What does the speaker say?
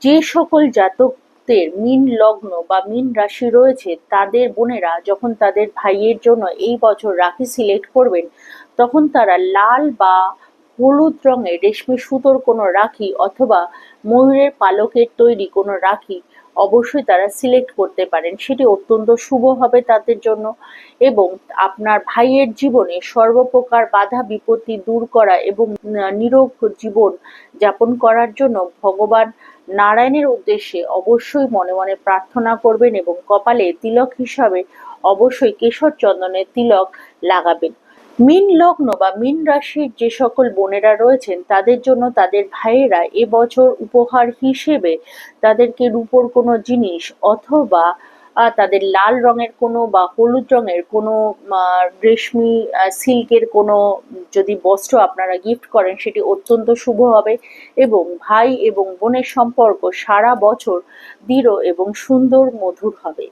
যে সকল জাতকদের মীন লগ্ন বা মীন রাশি রয়েছে, তাদের বোনেরা যখন তাদের ভাইয়ের জন্য এই বছর রাখি সিলেক্ট করবেন, তখন তারা লাল বা হলুদ রঙের রেশমি সুতোর কোনো রাখি অথবা ময়ূরের পালকের তৈরি কোনো রাখি অবশ্যই তারা সিলেক্ট করতে পারেন। সেটি অত্যন্ত শুভ হবে তাদের জন্য এবং আপনার ভাইয়ের জীবনে সর্বপ্রকার বাধা বিপত্তি দূর করা এবং নিরোগ জীবন যাপন করার জন্য ভগবান নারায়ণের উদ্দেশ্যে অবশ্যই মনে মনে প্রার্থনা করবেন এবং কপালে তিলক হিসাবে অবশ্যই কেশর চন্দনের তিলক লাগাবেন। মিন লগ্ন বা মিন রাশির যে সকল বোনেরা রয়েছেন, তাদের জন্য তাদের ভাইয়েরা এবছর উপহার হিসেবে তাদেরকে রূপোর কোনো জিনিস অথবা তাদের লাল রঙের কোনো বা হলুদ রঙের কোনো রেশমি সিল্কের কোনো যদি বস্ত্র আপনারা গিফট করেন, সেটি অত্যন্ত শুভ হবে। এবং ভাই এবং বোনের সম্পর্ক সারা বছর দৃঢ় এবং সুন্দর মধুর হবে।